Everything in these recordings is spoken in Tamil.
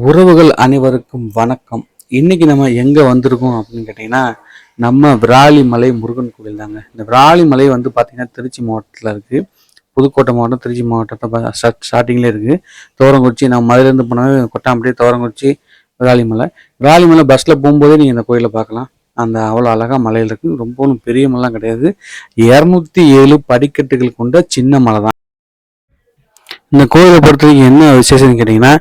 உறவுகள் அனைவருக்கும் வணக்கம். இன்னைக்கு நம்ம எங்க வந்திருக்கோம் அப்படின்னு கேட்டிங்கன்னா நம்ம விராலிமலை முருகன் கோவில் தாங்க. இந்த விராலிமலை வந்து பார்த்தீங்கன்னா திருச்சி மாவட்டத்தில் இருக்கு. புதுக்கோட்டை மாவட்டம் திருச்சி மாவட்டத்தை ஸ்டார்டிங்ல இருக்கு. தோரங்குறிச்சி நம்ம மதுலேருந்து போனாவே கொட்டாம்பட்டி தோரங்குறிச்சி விராலிமலை. விராலிமலை பஸ்ல போகும்போதே நீங்க இந்த கோயிலை பார்க்கலாம். அந்த அவ்வளோ அழகாக மலையில் இருக்குது ரொம்பவும் பெரிய மலைலாம் கிடையாது. இரநூத்தி ஏழு படிக்கட்டுகள் கொண்ட சின்ன மலை தான் இந்த கோயிலை பொறுத்த வரைக்கும் என்ன விசேஷம்னு கேட்டிங்கன்னா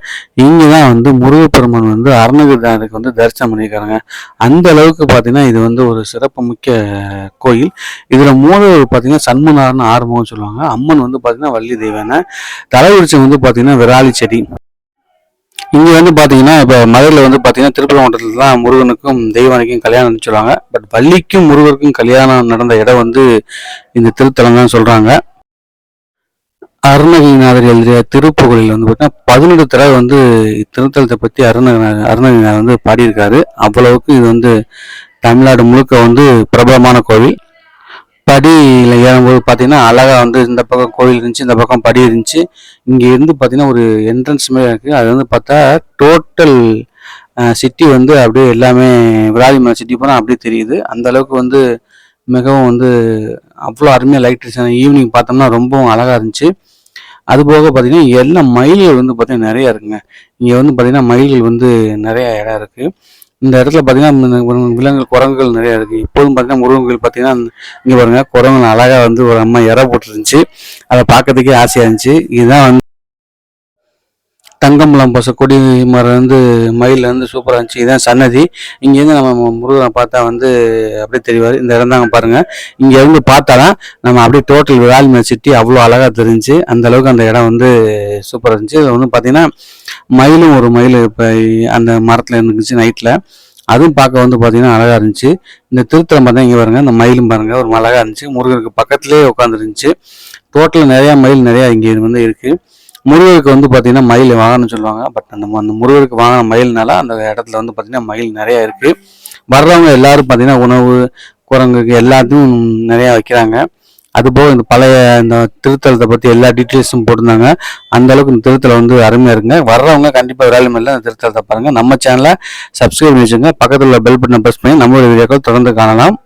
இங்கே தான் வந்து முருகப்பெருமான் வந்து அருணகிரிநாதருக்கு வந்து தரிசனம் பண்ணியிருக்காங்க அந்த அளவுக்கு பார்த்தீங்கன்னா இது வந்து ஒரு சிறப்பு மிக்க கோயில். இதில் மூலவர் பார்த்தீங்கன்னா சண்முனார்னு ஆறுமுகம் சொல்லுவாங்க. அம்மன் வந்து பார்த்தீங்கன்னா வள்ளி தெய்வான தலைவிருச்சம் வந்து பார்த்தீங்கன்னா விராலி செடி. இங்கே வந்து பார்த்தீங்கன்னா இப்போ மதுரையில் வந்து பார்த்தீங்கன்னா திருப்பூர் மாவட்டத்தில் தான் முருகனுக்கும் தெய்வானிக்கும் கல்யாணம்னு சொல்லுவாங்க. பட் வள்ளிக்கும் முருகருக்கும் கல்யாணம் நடந்த இடம் வந்து இந்த திருத்தலம் தான் சொல்கிறாங்க அருணகிரிநாதர் எழுதிய திருப்புகழில் வந்து பார்த்தீங்கன்னா பதினெட்டு தடவை வந்து திருத்தலத்தை பற்றி அருணகிரிநாதர் அருணகிரிநாதர் வந்து பாடியிருக்காரு. அவ்வளவுக்கு இது வந்து தமிழ்நாடு முழுக்க வந்து பிரபலமான கோவில். படியில் ஏறும்போது பார்த்தீங்கன்னா அழகாக வந்து இந்த பக்கம் கோவில் இருந்துச்சு இந்த பக்கம் படி இருந்துச்சு. இங்கே இருந்து பார்த்தீங்கன்னா ஒரு என்ட்ரன்ஸ் மாதிரி இருக்குது அது வந்து பார்த்தா டோட்டல் சிட்டி வந்து அப்படியே எல்லாமே விராதிமலை சிட்டி போனால் அப்படியே தெரியுது. அந்த அளவுக்கு வந்து மிகவும் வந்து அவ்வளோ அருமையாக லைட் ஈவினிங் பார்த்தோம்னா ரொம்பவும் அழகாக இருந்துச்சு. அது போக பார்த்தீங்கன்னா எல்லா மயில்கள் வந்து பார்த்தீங்கன்னா நிறைய இருக்குங்க. இங்கே வந்து பார்த்தீங்கன்னா மயில்கள் வந்து நிறைய இடம் இருக்குது இந்த இடத்துல பார்த்தீங்கன்னா விலங்குகள் குரங்குகள் நிறையா இருக்குது இப்போதும் பார்த்தீங்கன்னா முருகங்கள் பார்த்தீங்கன்னா இங்கே பாருங்கள் குரங்குகள் அழகாக வந்து ஒரு அம்மா இற போட்டுருந்துச்சு. அதை பார்க்கறதுக்கே ஆசையாக இருந்துச்சு. இதுதான் வந்து தங்கம்பலம் பச கொடி மரம் வந்து மயில் வந்து சூப்பராக இருந்துச்சு. இதான் சன்னதி. இங்கேருந்து நம்ம முருகனை பார்த்தா வந்து அப்படியே தெரிவார். இந்த இடம் தாங்க பாருங்கள் இங்கேருந்து பார்த்தாதான் நம்ம அப்படியே டோட்டல் விராலிமலை சிட்டி அவ்வளோ அழகாக தெரிஞ்சு அந்த அளவுக்கு அந்த இடம் வந்து சூப்பராக இருந்துச்சு. இதில் வந்து பார்த்தீங்கன்னா மயிலும் ஒரு மயில் இப்போ அந்த மரத்தில் இருந்துச்சு நைட்டில் அதுவும் பார்க்க வந்து பார்த்தீங்கன்னா அழகாக இருந்துச்சு. இந்த திருத்தலம் பார்த்தா இங்கே பாருங்க. இந்த மயிலும் பாருங்கள் ஒரு அழகாக இருந்துச்சு. முருகருக்கு பக்கத்துலேயே உட்காந்துருந்துச்சு டோட்டல் நிறையா மயில் நிறையா இங்கே வந்து இருக்குது முருகருக்கு வந்து பார்த்தீங்கன்னா மயில் வாகனம் சொல்லுவாங்க. பட் அந்த அந்த முருகருக்கு வாங்கின மயில்னால அந்த இடத்துல வந்து பார்த்தீங்கன்னா மயில் நிறையா இருக்கு. வர்றவங்க எல்லாரும் பார்த்தீங்கன்னா உணவு குரங்குக்கு எல்லாத்தையும் நிறையா வைக்கிறாங்க. அதுபோக இந்த பழைய இந்த திருத்தலத்தை பற்றி எல்லா டீட்டெயில்ஸும் போட்டிருந்தாங்க. அந்த அளவுக்கு இந்த திருத்தலம் வந்து அருமையாக இருக்குங்க. வர்றவங்க கண்டிப்பாக வேலையுமையில அந்த திருத்தலத்தை பாருங்கள் நம்ம சேனலை சப்ஸ்கிரைப் பண்ணி வச்சுங்க பக்கத்தில் உள்ள பெல் பட்டனை ப்ரெஸ் பண்ணி நம்மளுடைய வீடியோக்கள் தொடர்ந்து காணலாம்.